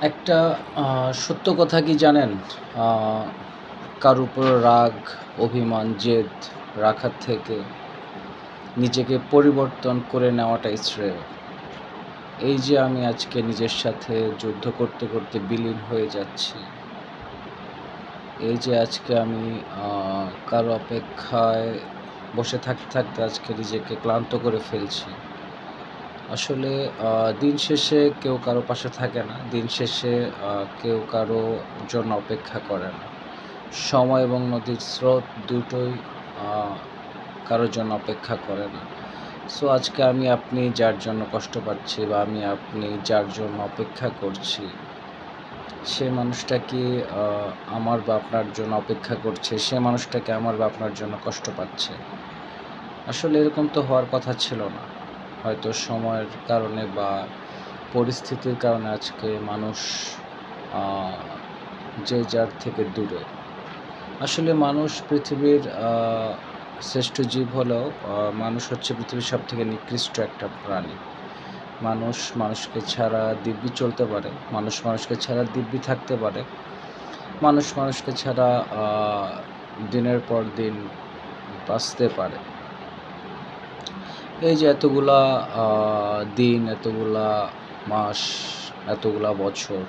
একটা সত্য কথা কি জানেন? কারও উপর রাগ, অভিমান, জেদ রাখার থেকে নিজেকে পরিবর্তন করে নেওয়াটাই শ্রেয়। এই যে আমি আজকে নিজের সাথে যুদ্ধ করতে, করতে বিলীন হয়ে যাচ্ছি। এই যে আজকে আমি কারও অপেক্ষায় বসে থাকতে, থাকতে আজকে নিজেকে ক্লান্ত করে ফেলছি। আসলে দিন শেষে কেউ কারও পাশে থাকে না। দিন শেষে কেউ কারও জন্য অপেক্ষা করে না। সময় এবং নদীর স্রোত দুটোই আ কারও জন্য অপেক্ষা করে না। সো আজকে আমি আপনি যার জন্য কষ্ট পাচ্ছি বা আমি আপনি যার জন্য অপেক্ষা করছি, সে মানুষটা কি আমার বা আপনার জন্য অপেক্ষা করছে? সে মানুষটাকে আমার বা আপনার জন্য কষ্ট পাচ্ছে? আসলে এরকম তো হওয়ার কথা ছিল না। হয়তো সময়ের কারণে বা পরিস্থিতির কারণে আজকে মানুষ যে যার থেকে দূরে। আসলে মানুষ পৃথিবীর শ্রেষ্ঠ জীব হলেও মানুষ হচ্ছে পৃথিবীর সবথেকে নিকৃষ্ট একটা প্রাণী। মানুষ মানুষকে ছাড়া দিব্যি চলতে পারে। মানুষ মানুষকে ছাড়া দিব্যি থাকতে পারে। মানুষ মানুষকে ছাড়া দিনের পর দিন বাঁচতে পারে। এই যে এতগুলা দিন, এতগুলা মাস, এতগুলা বছর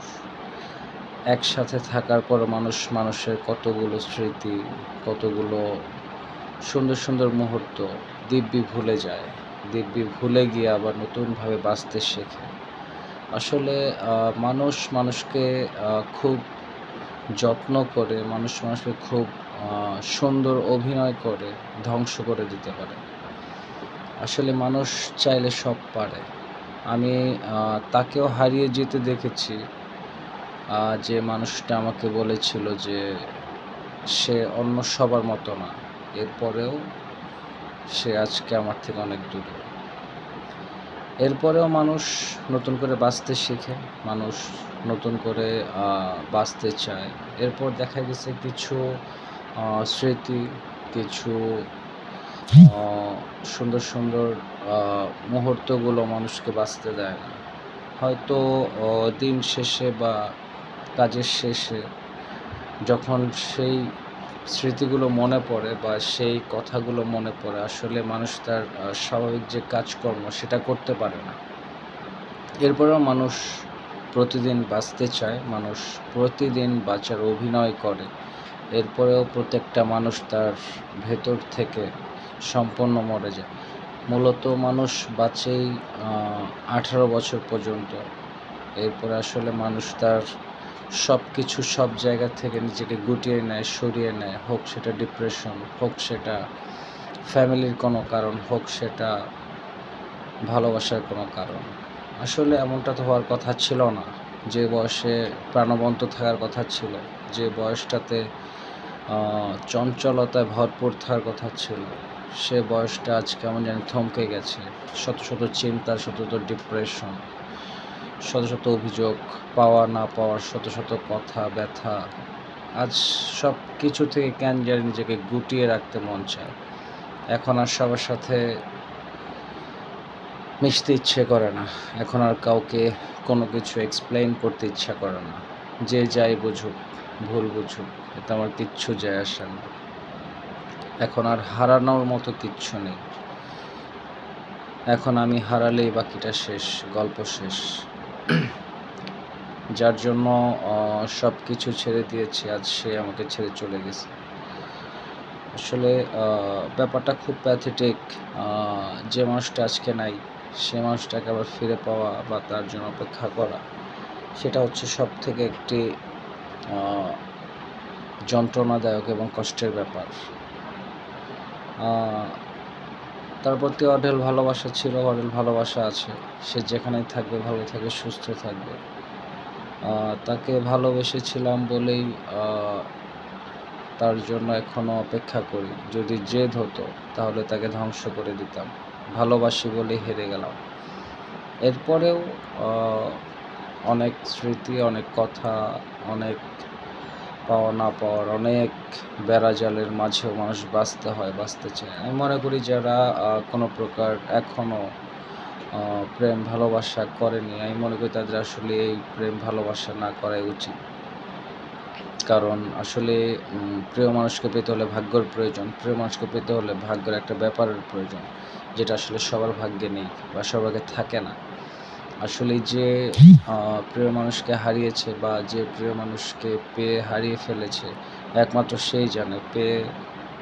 একসাথে থাকার পরও মানুষ মানুষের কতগুলো স্মৃতি, কতগুলো সুন্দর, সুন্দর মুহূর্ত দিব্যি ভুলে যায়। দিব্যি ভুলে গিয়ে আবার নতুনভাবে বাঁচতে শেখে। আসলে মানুষ মানুষকে খুব যত্ন করে, মানুষ মানুষকে খুব সুন্দর অভিনয় করে ধ্বংস করে দিতে পারে। আসলে মানুষ চাইলে সব পারে। আমি তাকেও হারিয়ে যেতে দেখেছি। যে মানুষটা আমাকে বলেছিল যে সে অন্য সবার মতো না। এরপরেও সে আজকে আমার থেকে অনেক দূরে। এরপরেও মানুষ নতুন করে বাঁচতে শেখে। মানুষ নতুন করে বাঁচতে চায়। এরপর দেখা গেছে কিছু স্মৃতি, কিছু সুন্দর, সুন্দর মুহূর্তগুলো মানুষকে বাঁচতে দেয় না। হয়তো দিন শেষে বা কাজের শেষে যখন সেই স্মৃতিগুলো মনে পড়ে বা সেই কথাগুলো মনে পড়ে আসলে মানুষ তার স্বাভাবিক যে কাজকর্ম সেটা করতে পারে না। এরপরেও মানুষ প্রতিদিন বাঁচতে চায়। মানুষ প্রতিদিন বাঁচার অভিনয় করে। এরপরেও প্রত্যেকটা মানুষ তার ভেতর থেকে সম্পূর্ণ মরে যায়। মূলত মানুষ বাঁচেই আঠারো বছর পর্যন্ত। এরপরে আসলে মানুষ তার সব কিছু সব জায়গা থেকে নিজেকে গুটিয়ে নেয়, সরিয়ে নেয়। হোক সেটা ডিপ্রেশন, হোক সেটা ফ্যামিলির কোনো কারণ, হোক সেটা ভালোবাসার কোনো কারণ। আসলে এমনটা তো হওয়ার কথা ছিল না। যে বয়সে প্রাণবন্ত থাকার কথা ছিল, যে বয়সটাতে চঞ্চলতায় ভরপুর থাকার কথা ছিল, সে বয়সটা আজ কেমন জানি থমকে গেছে। শত, শত চিন্তা, শত, শত ডিপ্রেশন, শত, শত অভিযোগ, পাওয়া না পাওয়ার শত, শত কথা, ব্যথা। আজ সব কিছু থেকে কেন জানি নিজেকে গুটিয়ে রাখতে মন চায়। এখন আর সবার সাথে মিশতে ইচ্ছে করে না। এখন আর কাউকে কোনো কিছু এক্সপ্লেইন করতে ইচ্ছা করে না। যে যাই বুঝুক, ভুল বুঝুক, এতে আমার কিচ্ছু যায় আসে না। এখন আর হারানোর মতো কিচ্ছু নেই। এখন আমি হারালেই বাকিটা শেষ, গল্প শেষ। যার জন্য সব কিছু ছেড়ে দিয়েছি আজ সে আমাকে ছেড়ে চলে গেছে। আসলে ব্যাপারটা খুব প্যাথেটিক। যে মানুষটা আজকে নাই, সে মানুষটাকে আবার ফিরে পাওয়া বা তার জন্য অপেক্ষা করা, সেটা হচ্ছে সবথেকে একটি যন্ত্রণাদায়ক এবং কষ্টের ব্যাপার। তার প্রতি অঢেল ভালোবাসা ছিল, অঢেল ভালোবাসা আছে। সে যেখানেই থাকবে ভালো থাকবে, সুস্থ থাকবে। তাকে ভালোবেসেছিলাম বলেই তার জন্য এখনও অপেক্ষা করি। যদি জেদ হতো তাহলে তাকে ধ্বংস করে দিতাম। ভালোবাসি বলেই হেরে গেলাম। এরপরেও অনেক স্মৃতি, অনেক কথা, অনেক পাওয়া না পাওয়ার অনেক বেড়া বেড়াজালের মাঝেও মানুষ বাঁচতে হয়, বাঁচতে চায়। আমি মনে করি যারা কোনো প্রকার এখনও প্রেম ভালোবাসা করেনি আমি মনে করি তাদের আসলে এই প্রেম ভালোবাসা না করাই উচিত কারণ আসলে প্রিয় মানুষকে পেতে হলে ভাগ্যর প্রয়োজন প্রিয় মানুষকে পেতে হলে ভাগ্যের একটা ব্যাপারের প্রয়োজন যেটা আসলে সবার ভাগ্যে নেই বা সবাইকে থাকে না আসলে যে প্রিয় মানুষকে হারিয়েছে বা যে প্রিয় মানুষকে পেয়ে হারিয়ে ফেলেছে, একমাত্র সেই জানে, পেয়ে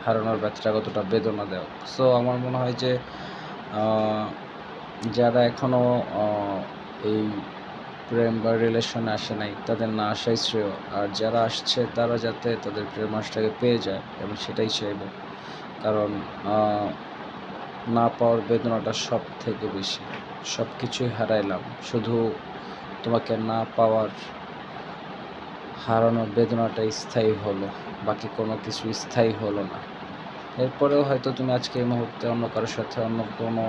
হারানোর ব্যথাটা কতটা বেদনা দেয় সো আমার মনে হয় যে যারা এখনও এই প্রেম বা রিলেশনে আসে নাই, তাদের না আসাই শ্রেয়। আর যারা আসছে, তারা যাতে তাদের প্রেম মানুষটাকে পেয়ে যায় এবং সেটাই চাইব। কারণ না পাওয়ার বেদনাটা সব থেকে বেশি। সব কিছুই হারাইলাম। শুধু তোমাকে না পাওয়ার হারানোর বেদনাটা স্থায়ী হলো, বাকি কোনো কিছু স্থায়ী হলো না। এরপরেও হয়তো তুমি আজকে এই মুহূর্তে অন্য কারোর সাথে অন্য কোনো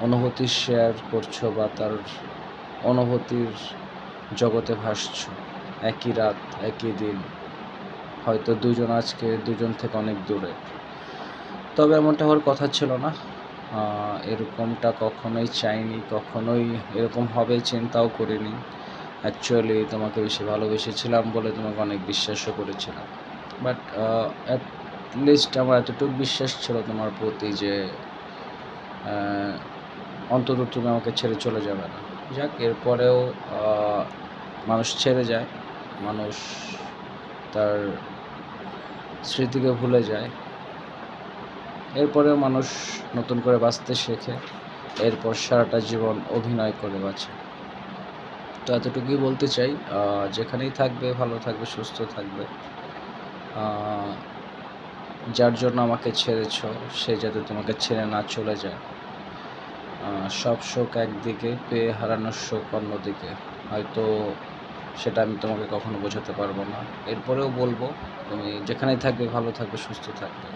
অনুভূতি শেয়ার করছ বা তার অনুভূতির জগতে ভাসছো। একই রাত, একই দিন, হয়তো দুজন আজকে দুজন থেকে অনেক দূরে। তবে এমনটা হওয়ার কথা ছিল না। এরকমটা কখনোই চাইনি, কখনোই এরকম হবে চিন্তাও করিনি। অ্যাকচুয়ালি তোমাকে বেশি ভালোবেসেছিলাম বলে তোমাকে অনেক বিশ্বাসও করেছিলাম। বাট অ্যাট লিস্ট আমার এতটুকু বিশ্বাস ছিল তোমার প্রতি যে অন্তত তুমি আমাকে ছেড়ে চলে যাবে না। যাক, এরপরেও মানুষ ছেড়ে যায়, মানুষ তার স্মৃতিকে ভুলে যায়। এরপরেও মানুষ নতুন করে বাঁচতে শেখে, এরপর সারাটা জীবন অভিনয় করে বাঁচে। তো এতটুকুই বলতে চাই যেখানেই থাকবে, ভালো থাকবে, সুস্থ থাকবে যার জন্য আমাকে ছেড়েছ, সে যাতে তোমাকে ছেড়ে না চলে যায়। সব শোক একদিকে, পেয়ে হারানোর শোক অন্যদিকে। হয়তো সেটা আমি তোমাকে কখনো বোঝাতে পারব না। এরপরেও বলব, তুমি যেখানেই থাকবে, ভালো থাকবে, সুস্থ থাকবে।